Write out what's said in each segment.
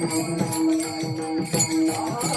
Thank you.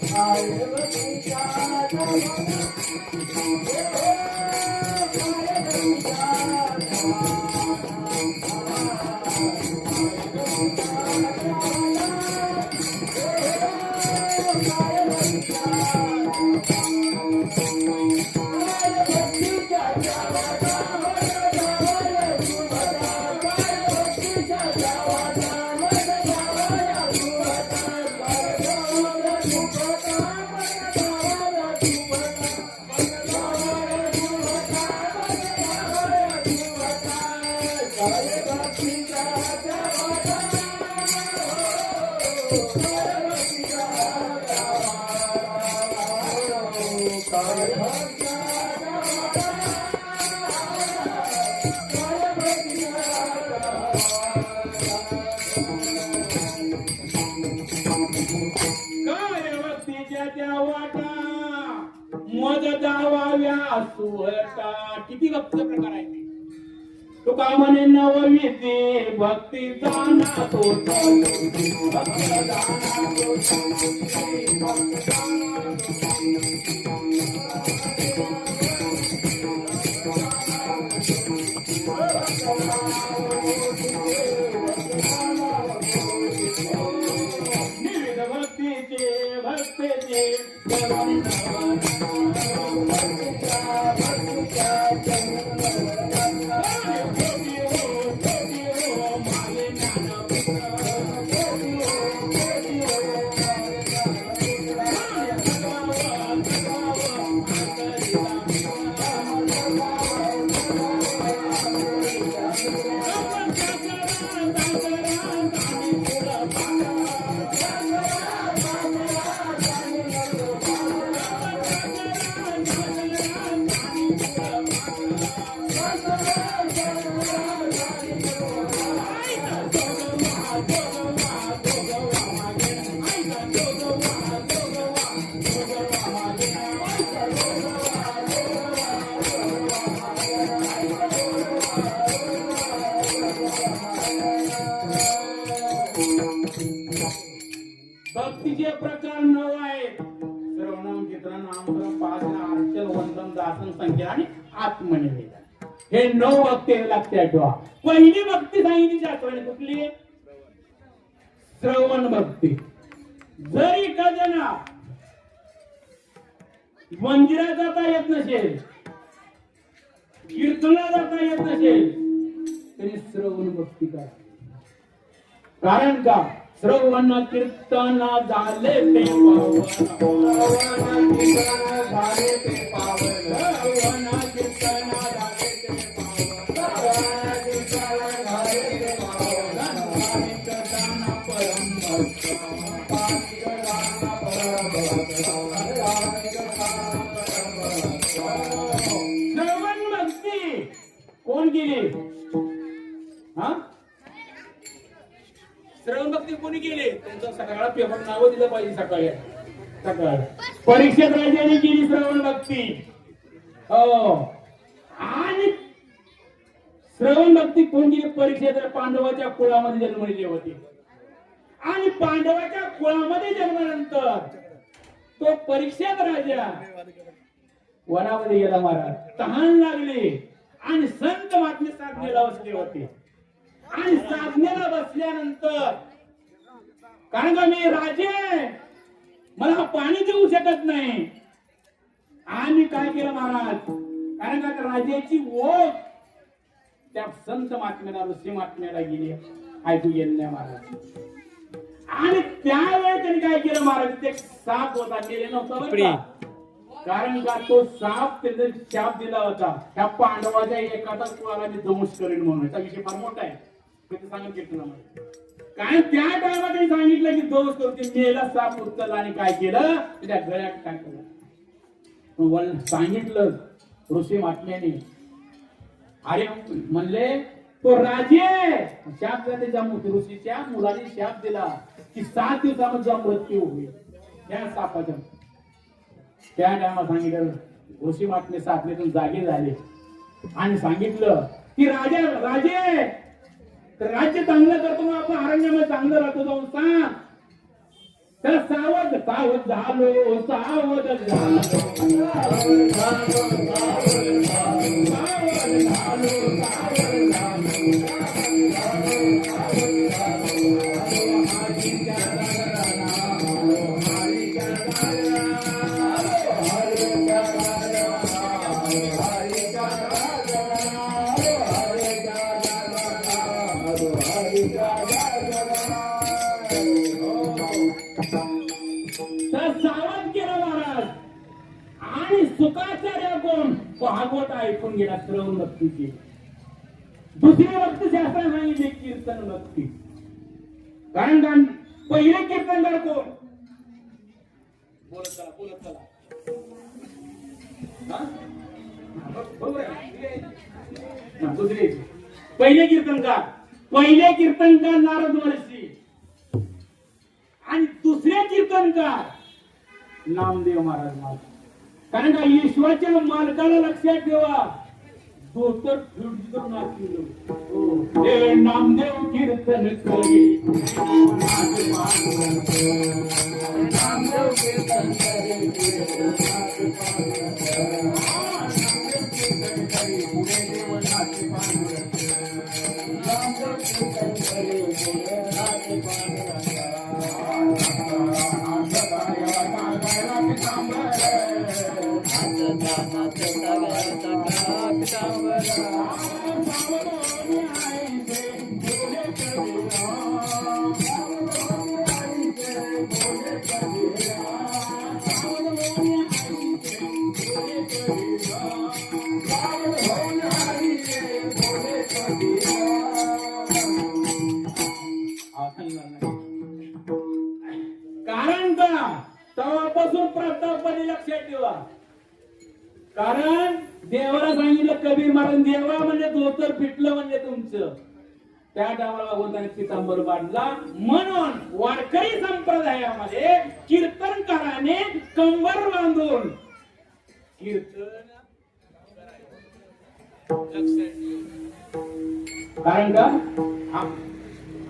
काय नववीचे भक्ती जाना तो भक्ती जाना भक्तीचे प्रकार नऊ आहेत. श्रवणम चित्रण नामकरण पाचन अर्चन वंदन दासन संख्या आणि आत्मनिवेदन. हे नऊ भक्ती लक्षात ठेवा पहिली भक्ती सांगितली आठवणी कुठली? श्रवण भक्ती. जर एखाद्याला मंदिरात जाता येत नसेल कीर्तनाला जाता येत नसेल तरी श्रवण भक्ती करा. कारण का? श्रवण कीर्तन झाले ते पावन. श्रवण झाले ते पावन श्रवण कीर्तन झाले ते श्रवण भक्ती कोण केली हा? श्रवण भक्ती कोणी केली? त्यांचा सकाळ पेपर नाव दिलं पाहिजे सकाळी. सकाळ. परीक्षेत राजाने केली श्रवण भक्ती. हो. आणि श्रवण भक्ती कोण केली? परीक्षेत पांडवाच्या कुळामध्ये जन्मलेली होती. आणि पांडवाच्या कुळामध्ये जन्मानंतर तो परीक्षेत राजा वनामध्ये गेला महाराज. तहान लागली. आणि संत महात्मे साधनेला बसले होते. आणि साधनेला बसल्यानंतर कारण का मी राजे मला पाणी देऊ शकत नाही. आणि काय केलं महाराज? कारण का राजाची ओढ त्या संत महात्म्याला ऋषी महात्म्याला गेली. ऐकू नाही महाराज. आणि त्यावेळेस त्यांनी काय केलं महाराज? ते साप होता गेले नव्हता? कारण का तो साप त्याने शाप दिला होता. त्या पांडवाच्या एखादा कुळाला मी दोष करेन म्हणून. याचा विषय फार मोठा आहे. काय त्या टायमात सांगितलं की दोष करू मेला साप उचलला आणि काय केलं? त्या गळ्यात टाकलं. सांगितलं ऋषी महात्म्याने. अरे म्हणले तो राजे शाप दिला त्याच्या ऋषीच्या मुलाने शाप दिला की सात दिवसामध्ये मृत्यू होईल. त्या सापाच्या. त्या टायमा सांगितलं ऋषी महात्मे सापलेतून जागे झाले. आणि सांगितलं की राजा राजे तर राज्य चांगलं करतो मग आपण अरण्यामध्ये चांगलं राहतो जाऊन सांग. तर सावध सावध झालो सावध झालो तर भागवत ऐकून गेला श्रवण भक्तीची दुसरी भक्ती शास्त्राने सांगितले कीर्तन भक्ती. कारण का पहिले कीर्तनकार कोण? बोलत चला बोलत चला. दुसरे. पहिले कीर्तनकार पहिले कीर्तनकार नारद महर्षी? आणि दुसरे कीर्तनकार? नामदेव महाराज महाराज कारण का ईश्वरच्या मालकाला लक्षात ठेवा. तो तर करून हो. नामदेव कीर्तन करी. नामदेव कीर्तन करी. कबीर देवा म्हणजे धोतर फिटलं म्हणजे तुमचं. त्या टायमाला भगवंताने पितांबर बांधला. म्हणून वारकरी संप्रदायामध्ये कीर्तनकाराने कंबर बांधून. कीर्तन. कारण का?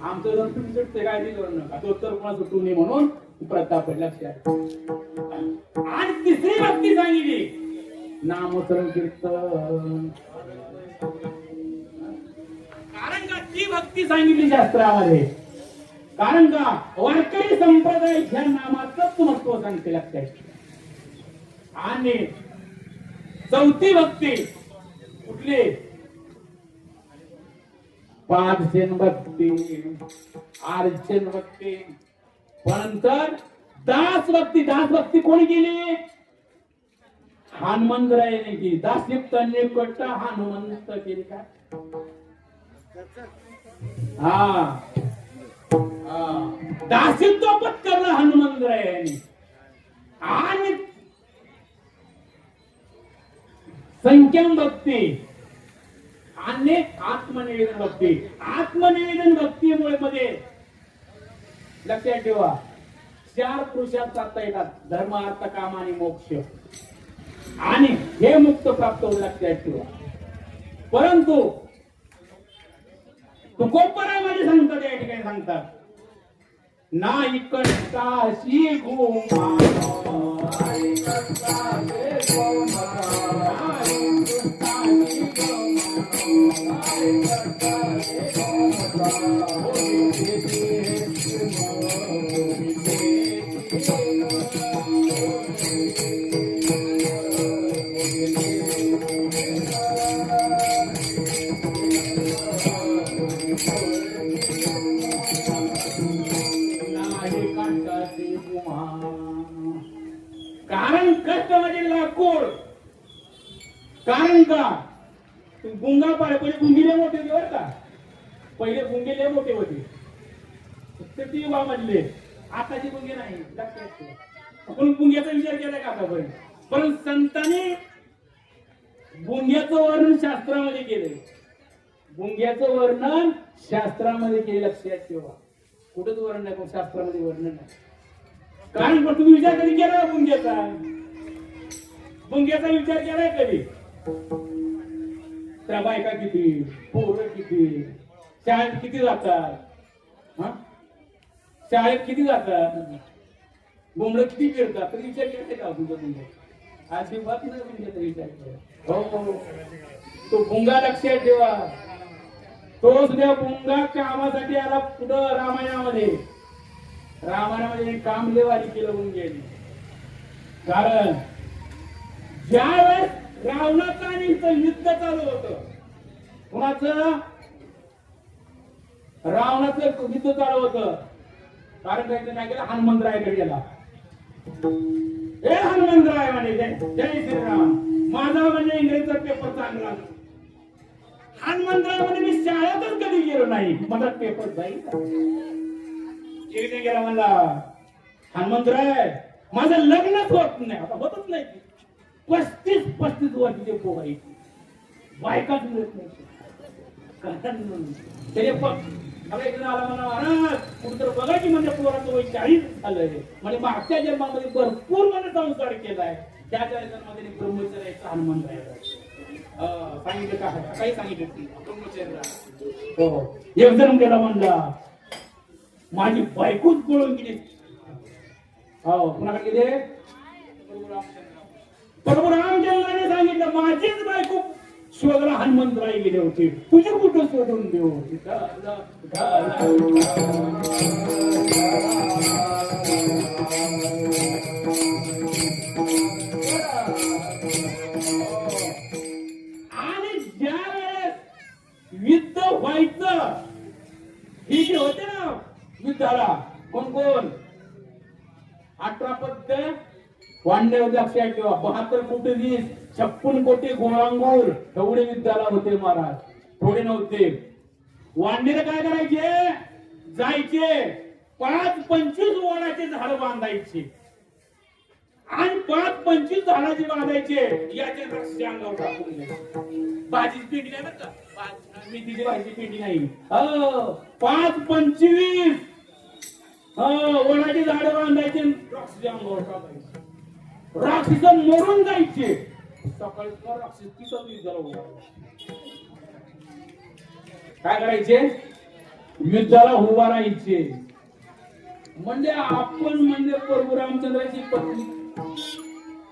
आमचं जर तुम्ही सुटते काय ते करू नका. तो तर कोणा सुटू नये म्हणून प्रताप लक्षात आणि तिसरी भक्ती सांगितली. नाम कीर्तन कारण का ती भक्ती सांगितली शास्त्रामध्ये? कारण का वारकरी संप्रदाय ह्या नामाचं महत्त्व सांगते लक्षात आणि चौथी भक्ती कुठली? पाचशेन भक्ती अर्चन भक्ती. पण नंतर दास भक्ती दास भक्ती कोणी केली? हनुमंतरायाने केली. दासलिप्त निकट हनुमंत केली काय हा. हा. दासित्व पत्करलं हनुमंतरायाने आणि संख्यम भक्ती. आणि आत्मनिवेदन भक्ती. आत्मनिवेदन भक्तीमुळे मध्ये लक्षात ठेवा. चार पुरुषात चालता येतात धर्म अर्थ काम आणि मोक्ष. आणि हे मुक्त प्राप्त होऊ लागते ठेवा परंतु तुकोपरामध्ये सांगतात या ठिकाणी सांगतात. ना इकडताशी गोमा कारण कष्ट म्हणजे लाकूड. कारण का? गुंगा पाड पहिले गुंगीले मोठे होते बरं का? पहिले गुंगे लय मोठे होते. फक्त ती वामडले आताची गुंगे नाही लक्षात आपण गुंग्याचा विचार केला का आतापर्यंत पण संतांनी गुंग्याचं वर्णन शास्त्रामध्ये केलंय. गुंग्याचं वर्णन शास्त्रामध्ये केले लक्षात ठेवा. कुठंच वर्णन आहे पण शास्त्रामध्ये वर्णन नाही. कारण पण तुम्ही विचार कधी केला गुंग्याचा? गुंग्याचा विचार केलाय कधी? त्या बायका किती पोरं किती शाळेत किती जातात? हा? शाळेत किती जातात? बोंबड किती फिरतात? तरी विचार केलाय का तुमचा गुंगा अजिबात नाही म्हणजे विचार केला हो हो. तो भुंगा लक्षात ठेवा तो सुद्धा भुंगा कामासाठी आला पुढं रामायणामध्ये. रामायणामध्ये काम लेवारी केलं भुंग्याने कारण ज्यावेळेस रावणाचं आणि इथं युद्ध चालू होत कुणाचं? रावणाचं युद्ध चालू होत. कारण काय काय केलं हनुमंतरायकडे गेला. हे हनुमंतराय म्हणे जय जय श्रीराम. माझा म्हणजे इंग्रजीचा पेपर चांगला हनुमंतराय म्हणे मी शाळेतच कधी गेलो नाही. मला पेपर जाईल एकदा गेला म्हणला हनुमंतराय माझं लग्नच होत नाही. आता होतच नाही पस्तीस पस्तीस वर्षाचे पोर बायकाच मिळत नाही. कारण त्याने मला एकदा आला मला महाराज कुठंतरी बघायची म्हणजे पोराचं वय चाळीस झालंय म्हणजे मागच्या जन्मामध्ये भरपूर मला संस्कार केलाय. त्या जन्मामध्ये ब्रह्मचर्याचा हनुमान राहिला. सांगितलं का? काही सांगितलं नाही. ब्रह्मचर्य हो, हो एक जन्म गेला म्हणला माझी बायकोच पळून गेली. हो कुणाकडे गेले? प्रभू रामचंद्राने सांगितलं माझीच बायको शोधला हनुमंतराई गेले होते. तुझे कुठं शोधून देऊ? आणि ज्या वेळेस युद्ध व्हायचं ही जे होते ना युद्धाला कोण कोण? अठरा पद्ध वांडे होते लक्षात ठेवा बहात्तर कोटी वीस छप्पन कोटी गोळांगूर एवढे विद्याला होते महाराज. थोडे नव्हते. वांडीला काय करायचे? जायचे. पाच पंचवीस वडाचे झाड बांधायचे. आणि पाच पंचवीस झाडाचे बांधायचे. याचे रस्ते अंगावर टाकून भाजी भाजीची नाही बरं का? मेथीची भाजी पेंडी नाही. हो, पाच पंचवीस. हो, वडाचे झाड बांधायचे रॉक्सीच्या अंगावर टाकायचे. राक्षस मरून जायचे. सकाळी तर राक्षस तिथं युद्धाला काय करायचे? युद्धाला उभा राहायचे. म्हणजे आपण म्हणजे प्रभू रामचंद्राची पत्नी.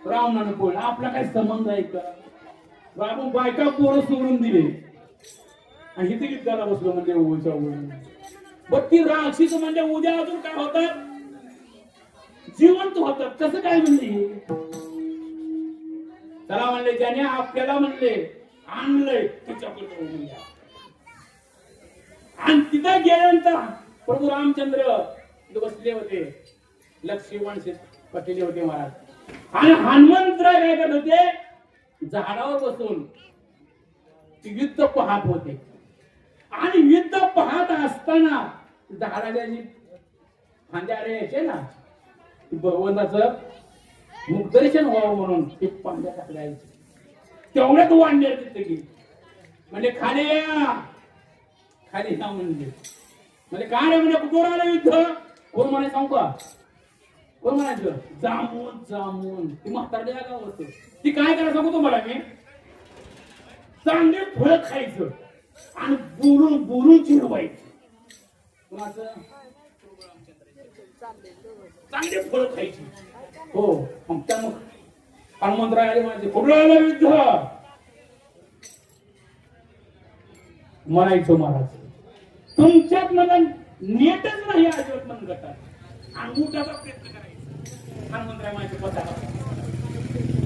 रावणाने पोळ. आपला काय संबंध आहे का? राम बायका पोरं सोडून दिले. आणि इथे युद्धाला बसलो म्हणजे उभच्या बघ ती राक्षस म्हणजे उद्या अजून काय होतात? जिवंत होतात. कसं काय म्हणजे? चला म्हणले ज्याने आपल्याला म्हणले आणलंय त्याच्याकडे आणि तिथं गेल्यानंतर प्रभू रामचंद्र बसले होते. लक्ष्मण पटेले होते महाराज. आणि हनुमंतराय काय करत होते? झाडावर बसून ते युद्ध पाहत होते. आणि युद्ध पाहत असताना झाडाच्या जी फांद्या यायचे ना भगवंताचं मुखदर्शन व्हावं म्हणून ते पांड्या टाकल्याचे तेवढ्यात वाढले तिथे की म्हणजे खाली या. खाली या म्हणले म्हणजे, म्हणजे काय रे म्हणजे कुठवर आलं युद्ध? कोण म्हणे सांगू का? कोण म्हणायचं? जामून जामून. ती म्हातारडी का होत ती काय करायला सांगू तुम्हाला मी? चांगले फळ खायचं आणि बोलून बोलून चिरवायचं कोणाचं? चांगले फळ खायची. हो मग त्या मग हनुमंतरायाने म्हणायचे कुठला युद्ध म्हणायचो महाराज तुमच्यात मला नेटच नाही आजीवन गटात. अंगुठाचा प्रयत्न करायचा. हनुमंतराय म्हणायचे बसा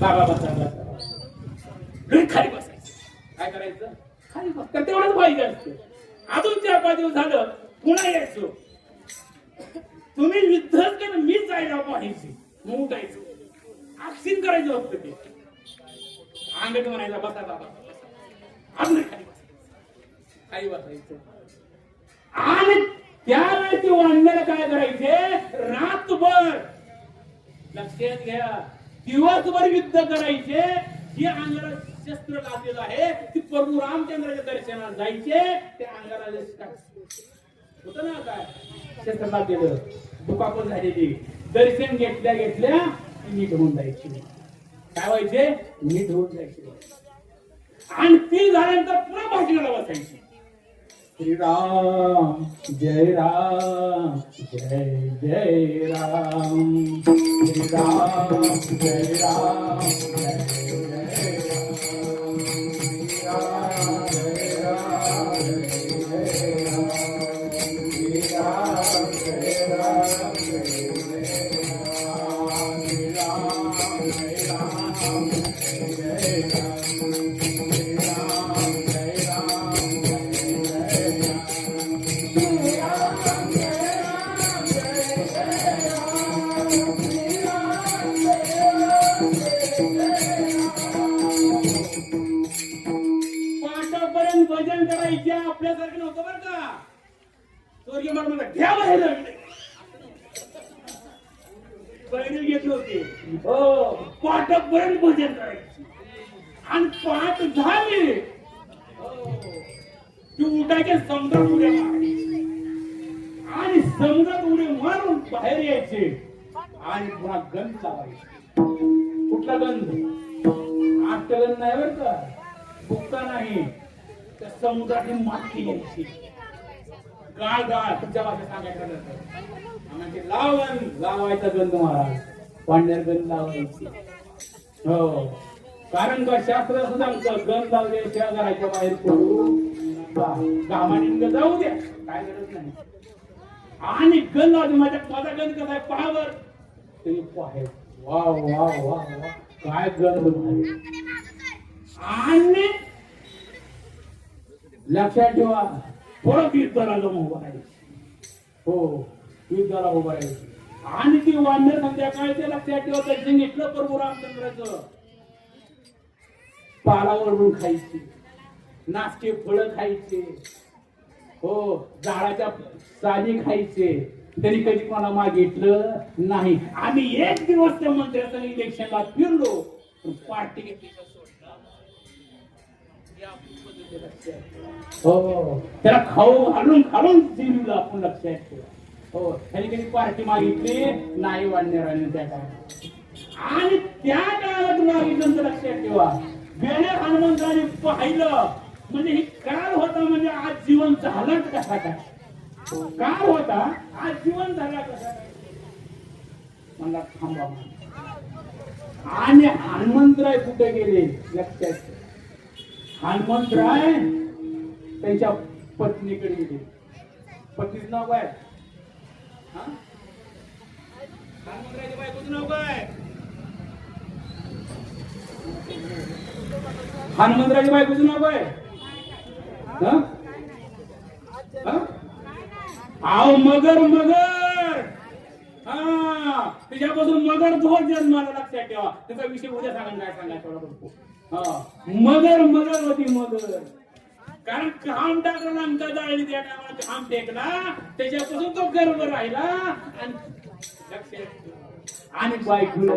बाबा बसा बसा. खाली बसायचं. काय करायचं? खाली बस. तर तेवढंच पाहिजे असतं अजून चार पाच दिवस झालं पुन्हा यायचो. तुम्ही युद्धच केलं मी जायला पाहिजे. मग उठायचं आक्षिन करायचं असतं ते. अंगठ म्हणायला बसा बाबा. बसा. खाली बसा. खाली बसायचं. आणि त्यावेळेस ती वांड्याला काय करायचे? रातभर. लक्षात घ्या. दिवसभर युद्ध करायचे. जे अंगाला शस्त्र लागलेलं आहे ती प्रभू रामचंद्राच्या दर्शनाला जायचे. ते अंगाला होत ना काय? शस्त्र लागलेलं. दुखापत झालेली. दर्शन घेतल्या घेतल्या नीट होऊन जायची. काय व्हायचे? नीट होऊन जायचे. आणि ती झाल्यानंतर पुन्हा भाषणाला बसायची. श्रीराम जय राम जय जय राम. श्रीराम जय राम जय जय बहिणी घेतली होती हो पाटापर्यंत भजन करायचे. आणि पाठ झाली. हो. ती उठायचे समुद्रात उड्या आणि समुद्रात उडी मारून बाहेर यायचे. आणि पुन्हा गंध लावायचे. कुठला गंध? आठ गंध नाही बरं का? फुकता नाही. त्या समुद्राची माती यायची. गाळ गाळ. तुमच्या भाषेत सांगायचं म्हणजे लावण लावायचा गंध महाराज. पांढऱ्या गंध लावायची. हो. कारण का शास्त्र असं सांगतं गंध लावल्याशिवाय घराच्या बाहेर पडू. नका. जाऊ द्या. काय गरज नाही. आणि गंध लावली माझ्या माझा गंध कसा आहे? पहावर. तरी पाहे वा वा वा वा. काय गंध आणि लक्षात ठेवा. परत युद्धाला उभा राहायची. हो युद्धाला उभा राहायची. आणि ती वांडर संध्याकाळी ते लक्षात ठेवा दर्शन घेतलं प्रभू रामचंद्राचं. पालावरून खायची. नाचके फळं खायचे. हो झाडाच्या साली खायचे. तरी कधी कोणा मागितलं नाही. आम्ही एक दिवस त्या मंत्र्याचं इलेक्शनला फिरलो. पार्टी घेतली हो. त्याला खाऊ घालून घालून दिलं आपण लक्षात ठेवा. हो त्यांनी कधी पार्टी मागितली? नाही वाढणार त्या काळात आणि त्या काळात मागितलं तर लक्षात ठेवा. गेले हनुमंताने पाहिलं म्हणजे ही काळ होता म्हणजे आज जीवन झालं कसा काय? काळ होता आज जीवन झाला कसा काय? मला थांबा आणि हनुमंतराय कुठे गेले? लक्षात हनुमंतराय त्यांच्या पत्नीकडे गेले. पत्नीचं नाव काय? हा? हनुमंतरायच्या बायकोचं नाव काय? हनुमंतरायच्या बायकोचं नाव काय? हा? आव मगर मगर! हा त्याच्यापासून मगर ध्वज जन्माला लक्षात ठेवा. त्याचा विषय उद्या सांगा काय सांगायचं मदर मदर होती मदर. कारण काम टाकला आमचा जाळली त्या टायमाला काम टेकला त्याच्यापासून तो गर्भ राहिला आणि लक्षात आणि बायकोला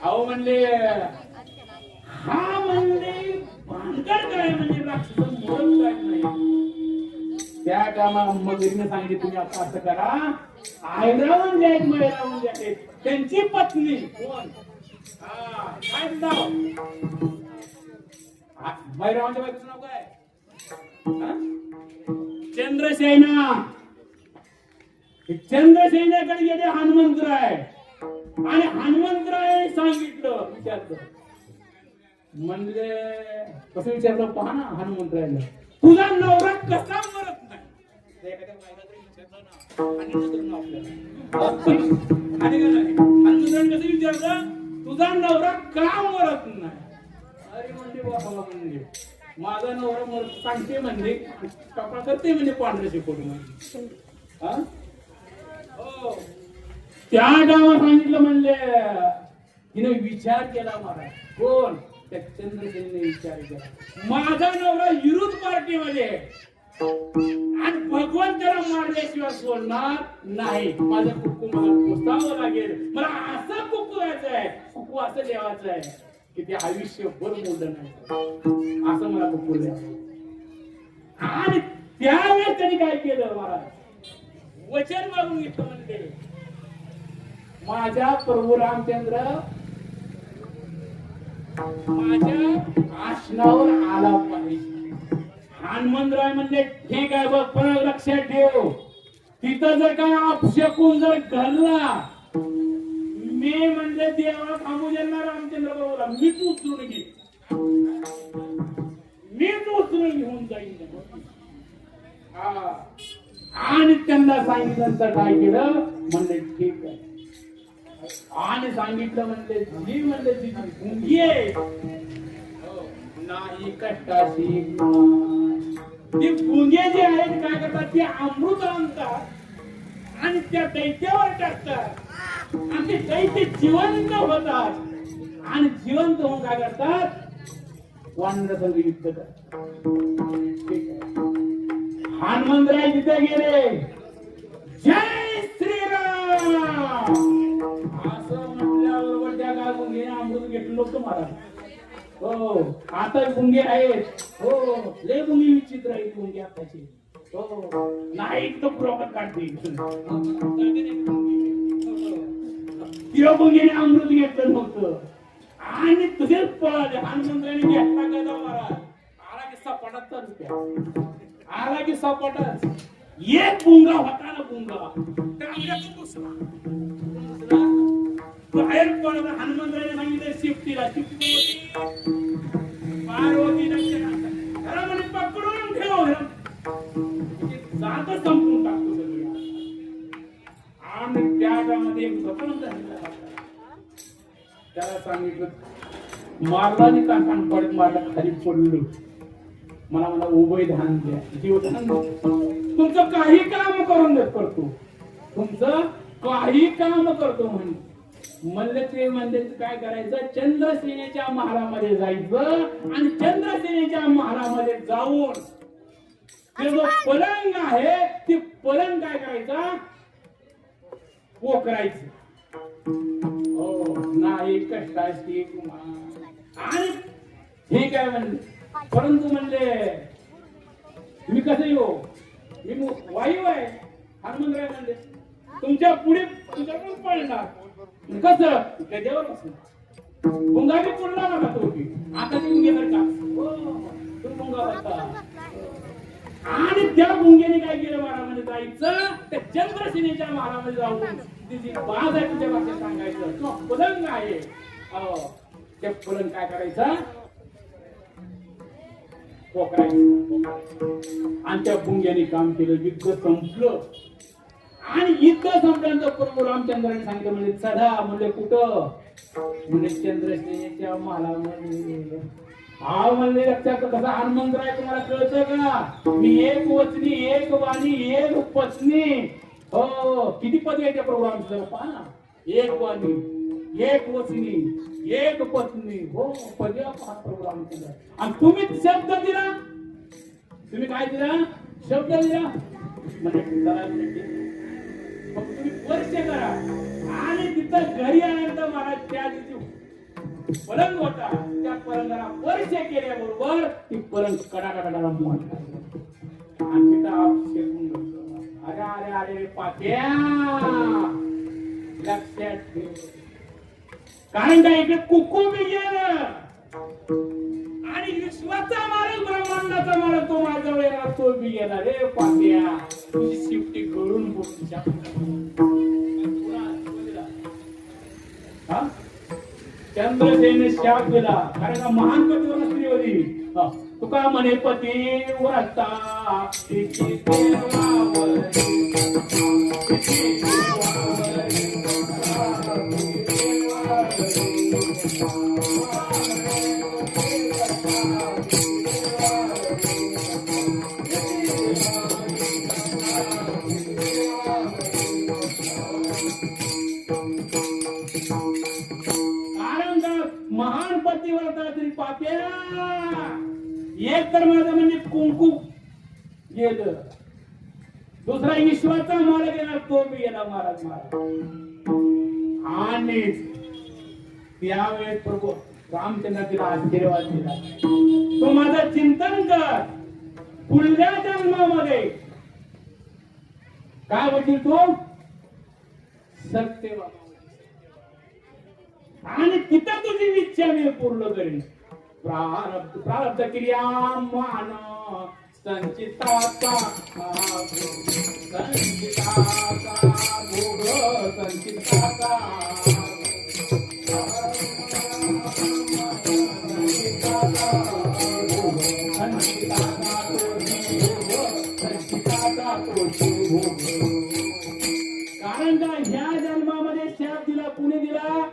अहो म्हणले हा म्हणले भानगड काय म्हणजे राक्षस म्हणून काय नाही. त्या कामा मगरीने सांगितले तुम्ही आता असं करा. आयरावून जे एक मैरावून जे त्यांची पत्नी कोण? काय तिचं नाव हा, मैरावांच्या बायकोचं नाव काय चंद्रसेना. हे चंद्रसेनेकडे गेले हनुमंतराय. आणि हनुमंतराय सांगितलं विचारलं. म्हणजे कसं विचारलं? पहा ना हनुमंतरायला. तुझा नवरा कसा मरत नाही? तुझा नवरा का मरत नाही अरे म्हणजे बाबा म्हणजे माझा नवरा मर सांगते म्हणजे कपडा करते म्हणजे पांढरे शिकवली म्हणजे त्या गावात सांगितलं म्हणले तिने विचार केला मला कोण त्या चंद्रसेनने विचार केला माझा नवरा विरुद्ध पार्टीमध्ये आहे. आणि भगवान त्याला मारल्याशिवाय सोडणार नाही माझं कुकू मला पोचावं लागेल. मला असं कुकू द्यायचं आहे कुकू असं देवाचं आहे की ते आयुष्यभर मोठं नाही. असं मला कुकू द्या. आणि त्यावेळेस त्यांनी काय केलं महाराज? वचन मागून घेतलं म्हणते माझ्या प्रभू रामचंद्र माझ्या आसनावर आला पाहिजे. हनुमंतराय म्हणले ठीक आहे बघ पण लक्षात ठेव. तिथं जर काय अपशकून जर घडला मी म्हणले देवा थांबू देणार रामचंद्र बाबूला. मीच उचलून घे मीच उचलून घेऊन जाईन. आणि त्यांना सांगितल्यानंतर काय केलं? म्हणले ठीक आहे. आणि सांगितलं म्हणले जी म्हणले तिची मुंगी आहे हो. नाही कट्टाशी ती गुंगे जे आहेत काय करतात ते अमृत आणतात आणि त्या दैत्यावर टाकतात. आणि ते दैत्य जिवंत होतात. आणि जिवंत होऊन काय करतात? वानरासंग युद्ध करतात. हनुमंतराय तिथे गेले. जय श्रीराम! असं म्हटल्याबरोबर त्या गाव गुंगे अमृत घेतलं होतं मला हो आता गुंगे आहेत. हो, हो, हो लय गुंगे विचित्र आहेत गुंगे आताची हो, हो नाही तर प्रॉपर काढते तिला अमृत घेतलं नव्हतं. आणि तुझेच पळाले. हनुमंत्राने घेतला गदा मारा आला की सपाटात चालू आला की सपाटात एक गुंगा होता ना गुंगा बाहेर पडत हनुमंत्राने सांगितलं शिफ्टीला शिफ्टी होती. पार्वती ह्याला. म्हणजे टाकतो सगळी. आणि त्याच्यामध्ये एक स्वप्न त्याला सांगितलं मारला का कान पडत मारला खाली पडलो. मला मला उभय धान द्या. जीवधान द्या. तुमचं काही काम करून देत करतो. तुमचं काही काम करतो म्हणे. म्हणलं ते म्हणजे काय करायचं? चंद्रसेनेच्या महारामध्ये जायचं आणि चंद्रसेनेच्या महारामध्ये जाऊन ते जो पलंग आहे ते पलंग काय करायचा? पोकरायचं हो नाही कष्टाची आणि ठीक आहे म्हणले? परंतु म्हणले मी कसं येऊ? मी वायू आहे. हनुमंतराय म्हणले तुमच्यापुढे तुमच्याकडून पळणार. कसं? त्याच्यावर बसणार. गुंगा बी पुरला ना तो आता ती गुंगेवर का? हो, तुम्ही गुंगा आणि त्या गुंग्याने काय केलं महारामध्ये जायचं? त्या चंद्रसेनेच्या महारामध्ये जाऊन तिची बाज आहे तुझ्या भाषेत सांगायचं तो पलंग आहे. ते पलंग काय करायचं? आणि त्या गुंग्याने काम केलं युद्ध संपलं. आणि युद्ध संपल्यानंतर प्रभू रामचंद्राने सांगितलं म्हणजे चढा. म्हणजे कुठं? म्हणजे चंद्रसेनेच्या मालामध्ये हा म्हणजे लक्षात कसा हनुमंतराय तुम्हाला कळतं का? मी एक वचनी एक वाणी एक पचनी. हो किती पद आहे त्या प्रभू रामचंद्र पहा ना. एक वाणी एक वचनी एक पत्नी हो पद पहा प्रभू रामचंद्र आणि तुम्ही शब्द दिला. तुम्ही काय दिला? शब्द दिला. म्हणजे मग तुम्ही वर्ष करा. आणि तिथं घरी आल्यानंतर महाराज त्या दिवशी पलंग होता. त्या पलंगाला वर्ष केल्याबरोबर ती पलंग कडाकडाला मोडला. आणि अरे अरे अरे पाट्या लक्षात ठेव. कारण काय इकडे कुकू बी गेलं. आणि विश्वाचा मालक ब्रह्मांडाचा मालक तो माझ्या वेळेला तो बी गेला रे पाट्या तुझी शिफ्टी करून बोलू शकतो हा? चंद्रसेने शाप दिला कारण का महान पतीवर स्त्री होती तुका म्हणे पती वरता माल गेला महाराज महाराज आणि त्यावेळेस प्रभू रामचंद्र तिला आशीर्वाद दिला तो माझं चिंतन कर. पुढल्या जन्मामध्ये. काय म्हणतील तो? सत्यवा आणि तिथं तुझी इच्छा मी पूर्ण करेन. प्रारब्ध प्रारब्ध क्रिया मान. संचिताचा कारण का ह्या जन्मामध्ये शाप दिला कुणी दिला?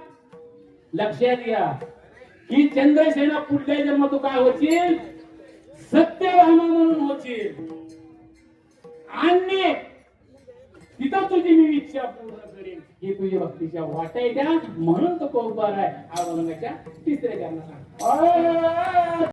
लक्षात घ्या. ही चंद्रसेना पुढल्या जन्म तू काय होशील? सत्यभामा म्हणून होशील आणि तिथं तुझी मी इच्छा पूर्ण करेन. ही तुझी भक्तीच्या वाटायच्या म्हणून तो कौबार आहे. अभंगाच्या तिसऱ्या चरणात